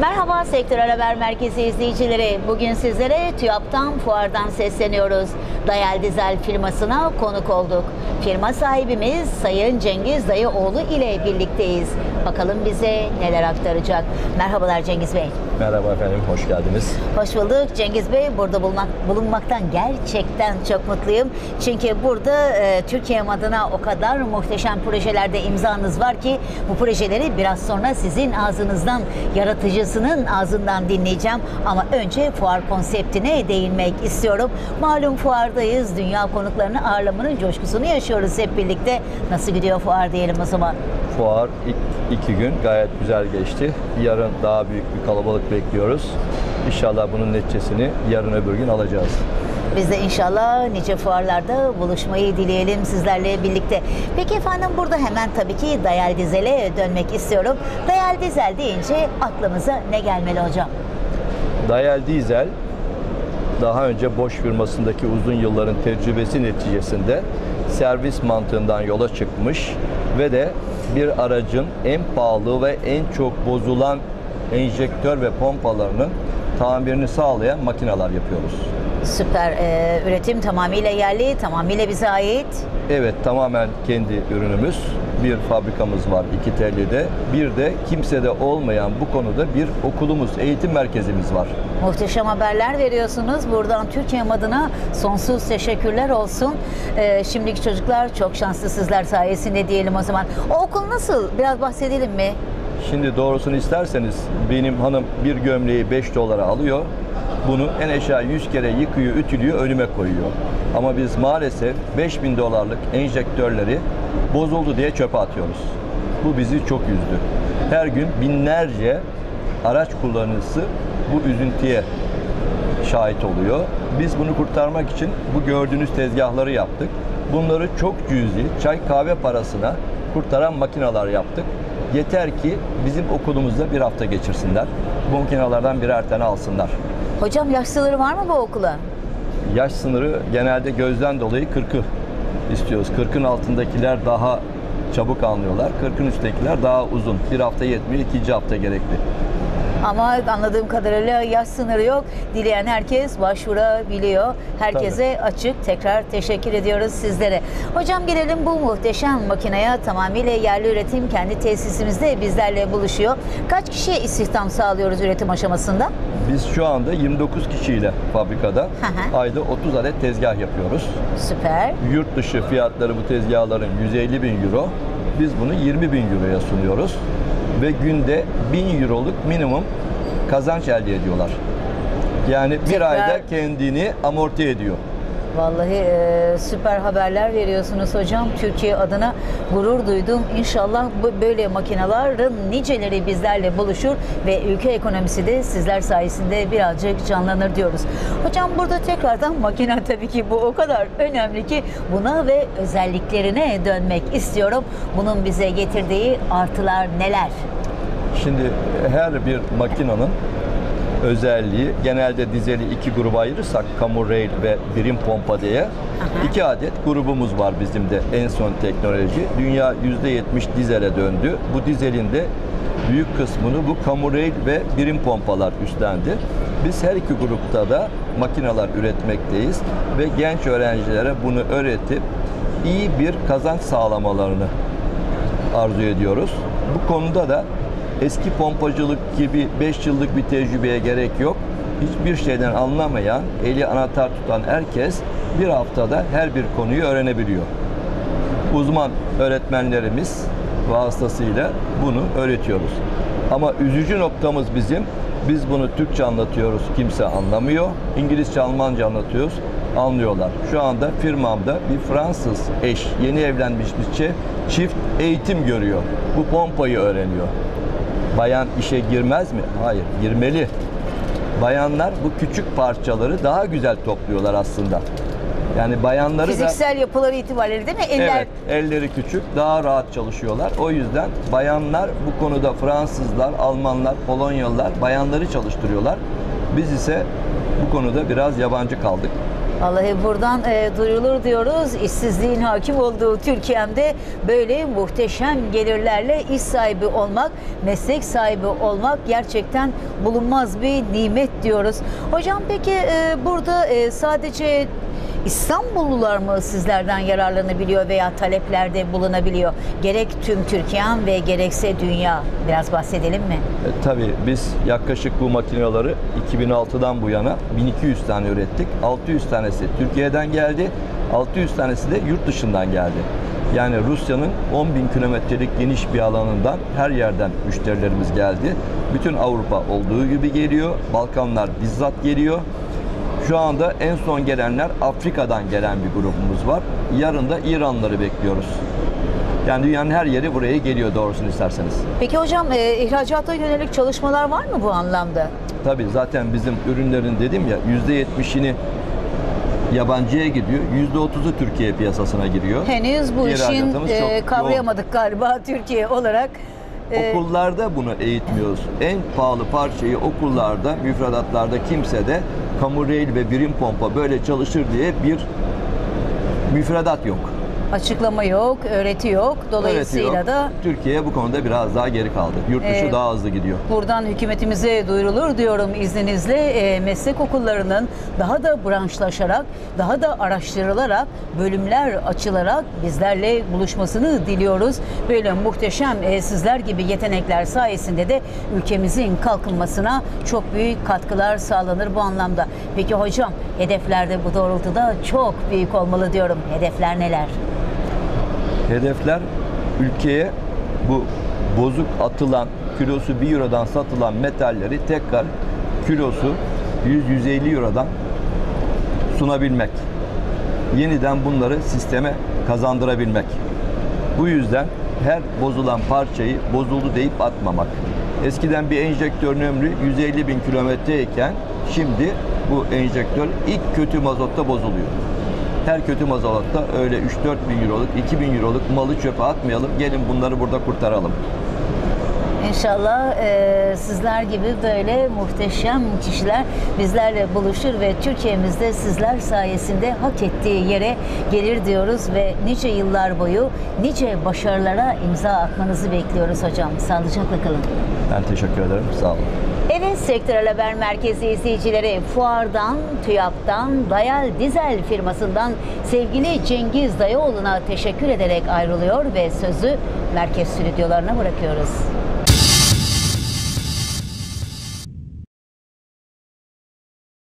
Merhaba Sektörel Haber Merkezi izleyicileri. Bugün sizlere TÜYAP'tan fuardan sesleniyoruz. Dayal Dizel firmasına konuk olduk. Firma sahibimiz Sayın Cengiz Dayıoğlu ile birlikteyiz. Bakalım bize neler aktaracak. Merhabalar Cengiz Bey. Merhaba efendim, hoş geldiniz. Hoş bulduk Cengiz Bey. Burada bulunmak, bulunmaktan gerçekten çok mutluyum. Çünkü burada e, Türkiye adına o kadar muhteşem projelerde imzanız var ki bu projeleri biraz sonra sizin ağzınızdan, yaratıcısının ağzından dinleyeceğim. Ama önce fuar konseptine değinmek istiyorum. Malum fuardayız. Dünya konuklarını ağırlamanın coşkusunu yaşıyoruz hep birlikte. Nasıl gidiyor fuar diyelim o zaman? Fuar ilk iki gün gayet güzel geçti. Yarın daha büyük bir kalabalık bekliyoruz. İnşallah bunun neticesini yarın öbür gün alacağız. Biz de inşallah nice fuarlarda buluşmayı dileyelim sizlerle birlikte. Peki efendim burada hemen tabii ki Dayal Dizel'e dönmek istiyorum. Dayal Dizel deyince aklımıza ne gelmeli hocam? Dayal Diesel daha önce Bosch firmasındaki uzun yılların tecrübesi neticesinde servis mantığından yola çıkmış ve de bir aracın en pahalı ve en çok bozulan enjektör ve pompalarının tamirini sağlayan makineler yapıyoruz. Süper. Ee, üretim tamamıyla yerli, tamamıyla bize ait. Evet tamamen kendi ürünümüz. Bir fabrikamız var iki tellide. Bir de kimsede olmayan bu konuda bir okulumuz, eğitim merkezimiz var. Muhteşem haberler veriyorsunuz. Buradan Türkiye adına sonsuz teşekkürler olsun. Ee, şimdiki çocuklar çok şanslı sizler sayesinde diyelim o zaman. O okul nasıl? Biraz bahsedelim mi? Şimdi doğrusunu isterseniz benim hanım bir gömleği 5 dolara alıyor. Bunu en aşağı 100 kere yıkıyor, ütülüyor, önüme koyuyor. Ama biz maalesef 5000 dolarlık enjektörleri bozuldu diye çöpe atıyoruz. Bu bizi çok üzdü. Her gün binlerce araç kullanıcısı bu üzüntüye şahit oluyor. Biz bunu kurtarmak için bu gördüğünüz tezgahları yaptık. Bunları çok cüzi, çay kahve parasına kurtaran makineler yaptık. Yeter ki bizim okulumuzda bir hafta geçirsinler. Bu makinelerden birer tane alsınlar. Hocam yaşlıları var mı bu okula? Yaş sınırı genelde gözden dolayı 40'ı istiyoruz. 40'ın altındakiler daha çabuk anlıyorlar. 40'ın üsttekiler daha uzun. Bir hafta yetmiyor, ikinci hafta gerekli. Ama anladığım kadarıyla yaş sınırı yok. Dileyen herkes başvurabiliyor. Herkese açık. Tekrar teşekkür ediyoruz sizlere. Hocam gelelim bu muhteşem makineye tamamıyla yerli üretim kendi tesisimizde bizlerle buluşuyor. Kaç kişiye istihdam sağlıyoruz üretim aşamasında? Biz şu anda 29 kişiyle fabrikada hı. ayda 30 adet tezgah yapıyoruz. Süper. Yurt dışı fiyatları bu tezgahların 150 bin euro. Biz bunu 20 bin euroya sunuyoruz. Ve günde 1000 euroluk minimum kazanç elde ediyorlar. Yani bir Tekrar- ayda kendini amorti ediyor. Vallahi e, süper haberler veriyorsunuz hocam. Türkiye adına gurur duydum. İnşallah bu böyle makinelerin niceleri bizlerle buluşur ve ülke ekonomisi de sizler sayesinde birazcık canlanır diyoruz. Hocam burada tekrardan makine tabii ki bu o kadar önemli ki buna ve özelliklerine dönmek istiyorum. Bunun bize getirdiği artılar neler? Şimdi her bir makinenin özelliği genelde dizeli iki gruba ayırırsak kamu rail ve birim pompa diye iki adet grubumuz var bizim de en son teknoloji. Dünya %70 dizele döndü. Bu dizelin de büyük kısmını bu kamu rail ve birim pompalar üstlendi. Biz her iki grupta da makineler üretmekteyiz ve genç öğrencilere bunu öğretip iyi bir kazanç sağlamalarını arzu ediyoruz. Bu konuda da eski pompacılık gibi 5 yıllık bir tecrübeye gerek yok. Hiçbir şeyden anlamayan, eli anahtar tutan herkes bir haftada her bir konuyu öğrenebiliyor. Uzman öğretmenlerimiz vasıtasıyla bunu öğretiyoruz. Ama üzücü noktamız bizim, biz bunu Türkçe anlatıyoruz, kimse anlamıyor. İngilizce, Almanca anlatıyoruz, anlıyorlar. Şu anda firmamda bir Fransız eş, yeni evlenmiş bir çift, eğitim görüyor. Bu pompayı öğreniyor. Bayan işe girmez mi? Hayır, girmeli. Bayanlar bu küçük parçaları daha güzel topluyorlar aslında. Yani bayanları da Fiziksel yapıları itibariyle değil mi? Eller Evet, elleri küçük, daha rahat çalışıyorlar. O yüzden bayanlar bu konuda Fransızlar, Almanlar, Polonyalılar bayanları çalıştırıyorlar. Biz ise bu konuda biraz yabancı kaldık. Vallahi buradan e, duyurulur diyoruz. İşsizliğin hakim olduğu Türkiye'mde böyle muhteşem gelirlerle iş sahibi olmak, meslek sahibi olmak gerçekten bulunmaz bir nimet diyoruz. Hocam peki e, burada e, sadece İstanbullular mı sizlerden yararlanabiliyor veya taleplerde bulunabiliyor? Gerek tüm Türkiye'm ve gerekse dünya. Biraz bahsedelim mi? E, tabii biz yaklaşık bu makineleri 2006'dan bu yana 1200 tane ürettik. 600 tanesi Türkiye'den geldi. 600 tanesi de yurt dışından geldi. Yani Rusya'nın 10 bin kilometrelik geniş bir alanından her yerden müşterilerimiz geldi. Bütün Avrupa olduğu gibi geliyor. Balkanlar bizzat geliyor. Şu anda en son gelenler Afrika'dan gelen bir grubumuz var. Yarın da İranları bekliyoruz. Yani dünyanın her yeri buraya geliyor doğrusunu isterseniz. Peki hocam e, ihracata yönelik çalışmalar var mı bu anlamda? Tabii zaten bizim ürünlerin dedim ya %70'ini yabancıya gidiyor. %30'u Türkiye piyasasına giriyor. Henüz bu işin e, çok yoğun. kavrayamadık galiba Türkiye olarak. E, Okullarda bunu eğitmiyoruz. En pahalı parçayı okullarda, müfredatlarda kimse de kamu rail ve birim pompa böyle çalışır diye bir müfredat yok. Açıklama yok, öğreti yok. Dolayısıyla Öğreti yok. da Türkiye bu konuda biraz daha geri kaldı. Yurt dışı Ee, daha hızlı gidiyor. Buradan hükümetimize duyurulur diyorum izninizle e, meslek okullarının daha da branşlaşarak, daha da araştırılarak, bölümler açılarak bizlerle buluşmasını diliyoruz. Böyle muhteşem e, sizler gibi yetenekler sayesinde de ülkemizin kalkınmasına çok büyük katkılar sağlanır bu anlamda. Peki hocam hedeflerde bu doğrultuda çok büyük olmalı diyorum. Hedefler neler? Hedefler ülkeye bu bozuk atılan kilosu 1 Euro'dan satılan metalleri tekrar kilosu 100-150 Euro'dan sunabilmek. Yeniden bunları sisteme kazandırabilmek. Bu yüzden her bozulan parçayı bozuldu deyip atmamak. Eskiden bir enjektörün ömrü 150 bin kilometreyken şimdi bu enjektör ilk kötü mazotta bozuluyor. Her kötü mazotta öyle 3-4 bin euroluk, 2 bin euroluk malı çöpe atmayalım. Gelin bunları burada kurtaralım. İnşallah e, sizler gibi böyle muhteşem kişiler bizlerle buluşur ve Türkiye'mizde sizler sayesinde hak ettiği yere gelir diyoruz ve nice yıllar boyu nice başarılara imza atmanızı bekliyoruz hocam. Sağlıcakla kalın. Ben teşekkür ederim. Sağ olun. Evet Sektörel Haber Merkezi izleyicileri Fuar'dan, TÜYAP'tan, Dayal Dizel firmasından sevgili Cengiz Dayıoğlu'na teşekkür ederek ayrılıyor ve sözü merkez stüdyolarına bırakıyoruz.